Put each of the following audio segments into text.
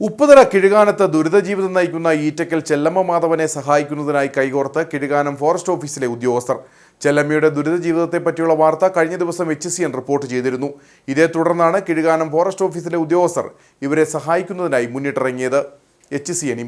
ഉപ്പുതറ കിഴുകാനത്ത് ദുരിതജീവിതം നയിക്കുന്ന ഈറ്റക്കൽ ചെല്ലമ്മ മാധവനെ സഹായിക്കുന്നതിനായി കൈകോർത്ത് കിഴുകാനം ഫോറസ്റ്റ് ഓഫീസിലെ ഉദ്യോഗസ്ഥർ. ചെല്ലമ്മയുടെ ദുരിത ജീവിതത്തെപ്പറ്റിയുള്ള വാർത്ത കഴിഞ്ഞ ദിവസം എച്ച് സി എൻ റിപ്പോർട്ട് ചെയ്തിരുന്നു. ഇതേ തുടർന്നാണ് കിഴുകാനം ഫോറസ്റ്റ് ഓഫീസിലെ ഉദ്യോഗസ്ഥർ ഇവരെ സഹായിക്കുന്നതിനായി മുന്നിട്ടിറങ്ങിയത്. എച്ച് സി എൻ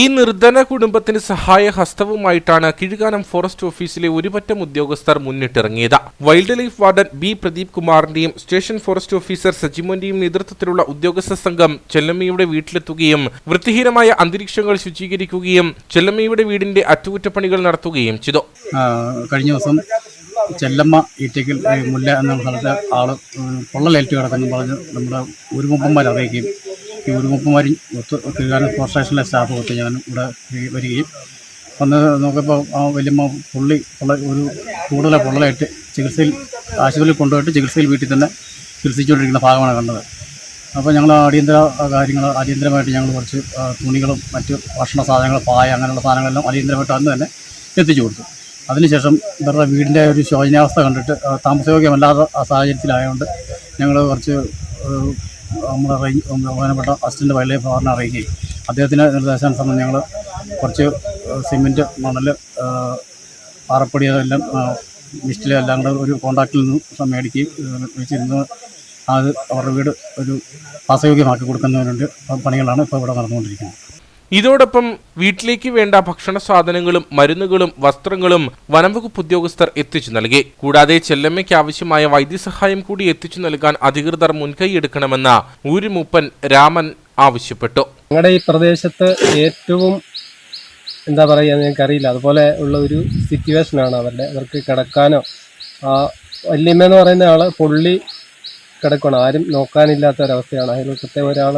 ഈ നിർധന കുടുംബത്തിന് സഹായഹസ്തവുമായിട്ടാണ് കിഴുകാനം ഫോറസ്റ്റ് ഓഫീസിലെ ഒരുപറ്റം ഉദ്യോഗസ്ഥർ മുന്നിട്ടിറങ്ങിയത്. Wild life warden B Pradeep കുമാറിന്റെയും station forest officer സജിമോന്റെയും നേതൃത്വത്തിലുള്ള ഉദ്യോഗസ്ഥ സംഘം ചെല്ലമ്മയുടെ വീട്ടിലെത്തുകയും വൃത്തിഹീനമായ അന്തരീക്ഷങ്ങൾ ശുചീകരിക്കുകയും ചെല്ലമ്മയുടെ വീടിന്റെ അറ്റകുറ്റപ്പണികൾ നടത്തുകയും ചെയ്തു. കഴിഞ്ഞ ദിവസം ചെല്ലമ്മ ഈറ്റയ്ക്കൽ മുല്ല എന്ന സ്ഥലത്ത് ആൾ പൊള്ളലേറ്റ് കിടക്കുന്നു പറഞ്ഞ് നമ്മുടെ ഉരുമുപ്പന്മാർ അറിയിക്കുകയും ഈ ഉരുമുപ്പന്മാരും ഒത്ത് തിരുവാനം ഫോർ സ്റ്റേഷനിലെ സ്റ്റാഫ് ഒത്ത് ഞാൻ ഇവിടെ വരികയും. വന്ന് നോക്കിയപ്പോൾ ആ വലിയമ്മ പുള്ളി ഒരു കൂടുതൽ പൊള്ളലായിട്ട് ചികിത്സയിൽ ആശുപത്രിയിൽ കൊണ്ടുപോയിട്ട് ചികിത്സയിൽ വീട്ടിൽ തന്നെ ചികിത്സിച്ചുകൊണ്ടിരിക്കുന്ന ഭാഗമാണ് കണ്ടത്. അപ്പോൾ ഞങ്ങൾ അടിയന്തര കാര്യങ്ങൾ അടിയന്തരമായിട്ട് ഞങ്ങൾ കുറച്ച് തുണികളും മറ്റ് ഭക്ഷണ സാധനങ്ങൾ പായ അങ്ങനെയുള്ള സാധനങ്ങളെല്ലാം അടിയന്തരമായിട്ട് അന്ന് തന്നെ എത്തിച്ചു കൊടുത്തു. അതിനുശേഷം ഇവരുടെ വീടിന്റെ ഒരു ശോചനീയാവസ്ഥ കണ്ടിട്ട് താമസയോഗ്യമല്ലാത്ത സാഹചര്യത്തിലായതുകൊണ്ട് ഞങ്ങൾ കുറച്ച് ആ, അറേഞ്ച് റേഞ്ച് ബഹുമാനപ്പെട്ട അസിസ്റ്റന്റ് വൈൽഡ് ലൈഫ് വാറിനെ ചെയ്യും അദ്ദേഹത്തിന്റെ നിർദ്ദേശാനുസരണം ഞങ്ങൾ കുറച്ച് സിമെന്റ് മണൽ പാറപ്പൊടി അതെല്ലാം മിസ്റ്റിലെ എല്ലാം കൂടെ ഒരു കോൺട്രാക്റ്റിൽ നിന്ന് മേടിക്കുകയും ആ, വെച്ചിരുന്ന്. അത് അവരുടെ വീട് ഒരു വാസയോഗ്യമാക്കി കൊടുക്കുന്നതിനുണ്ട് പണികളാണ് ഇപ്പോൾ ഇവിടെ നടന്നുകൊണ്ടിരിക്കുന്നത്. ഇതോടൊപ്പം വീട്ടിലേക്ക് വേണ്ട ഭക്ഷണ സാധനങ്ങളും മരുന്നുകളും വസ്ത്രങ്ങളും വനംവകുപ്പ് ഉദ്യോഗസ്ഥർ എത്തിച്ചു നൽകി. കൂടാതെ ചെല്ലമ്മയ്ക്ക് ആവശ്യമായ വൈദ്യസഹായം കൂടി എത്തിച്ചു നൽകാൻ അധികൃതർ മുൻകൈയെടുക്കണമെന്ന് ഊരുമൂപ്പൻ രാമൻ ആവശ്യപ്പെട്ടു. ഞങ്ങളുടെ ഈ പ്രദേശത്ത് ഏറ്റവും എന്താ പറയുക ഞങ്ങൾക്കറിയില്ല. അതുപോലെ ഉള്ള ഒരു സിറ്റുവേഷനാണ് അവരുടെ. അവർക്ക് കിടക്കാനോ ആ വല്യമ്മ എന്ന് പറയുന്ന ആൾ പൊള്ളി കിടക്കണം ആരും നോക്കാനില്ലാത്ത ഒരവസ്ഥയാണ്. അയൽവക്കത്തെ ഒരാൾ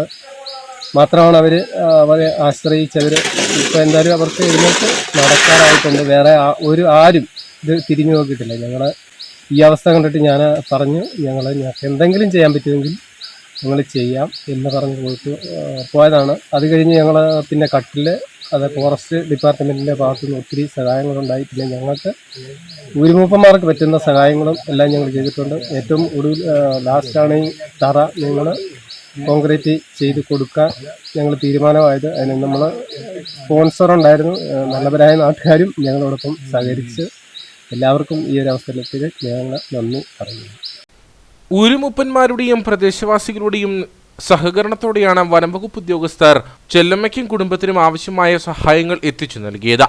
മാത്രമാണ് അവർ അവരെ ആശ്രയിച്ചവർ ഇപ്പോൾ എന്തായാലും അവർക്ക് എഴുന്നേറ്റ് നടക്കാറായിട്ടുണ്ട്. വേറെ ഒരു ആരും ഇത് തിരിഞ്ഞു നോക്കിയിട്ടില്ല. ഞങ്ങൾ ഈ അവസ്ഥ കണ്ടിട്ട് ഞാൻ പറഞ്ഞു ഞങ്ങൾ ഞങ്ങൾക്ക് എന്തെങ്കിലും ചെയ്യാൻ പറ്റുമെങ്കിൽ ഞങ്ങൾ ചെയ്യാം എന്ന് പറഞ്ഞ് പോയിട്ട് പോയതാണ്. അത് കഴിഞ്ഞ് ഞങ്ങൾ പിന്നെ കട്ടിൽ അത് ഫോറസ്റ്റ് ഡിപ്പാർട്ട്മെന്റിന്റെ ഭാഗത്തു നിന്ന് ഒത്തിരി സഹായങ്ങളുണ്ടായി. പിന്നെ ഞങ്ങൾക്ക് ഊരുമൂപ്പന്മാർക്ക് പറ്റുന്ന സഹായങ്ങളും എല്ലാം ഞങ്ങൾ ചെയ്തിട്ടുണ്ട്. ഏറ്റവും ഒടുവിൽ ലാസ്റ്റാണ് ഈ തറ. ഞങ്ങൾ കോൺക്രീറ്റ് ചെയ്ത് കൊടുക്കാൻ ഞങ്ങൾ തീരുമാനമായത്. അതിന് നമ്മൾ സ്പോൺസർ ഉണ്ടായിരുന്നു. നല്ലവരായ നാട്ടുകാരും ഞങ്ങളോടൊപ്പം സഹകരിച്ച് എല്ലാവർക്കും ഈ ഒരു അവസരത്തിൽ ഞങ്ങൾ നന്ദി പറയുന്നു. ഊരുമുപ്പന്മാരുടെയും പ്രദേശവാസികളുടെയും സഹകരണത്തോടെയാണ് വനംവകുപ്പ് ഉദ്യോഗസ്ഥർ ചെല്ലമ്മയ്ക്കും കുടുംബത്തിനും ആവശ്യമായ സഹായങ്ങൾ എത്തിച്ചു നൽകിയത്.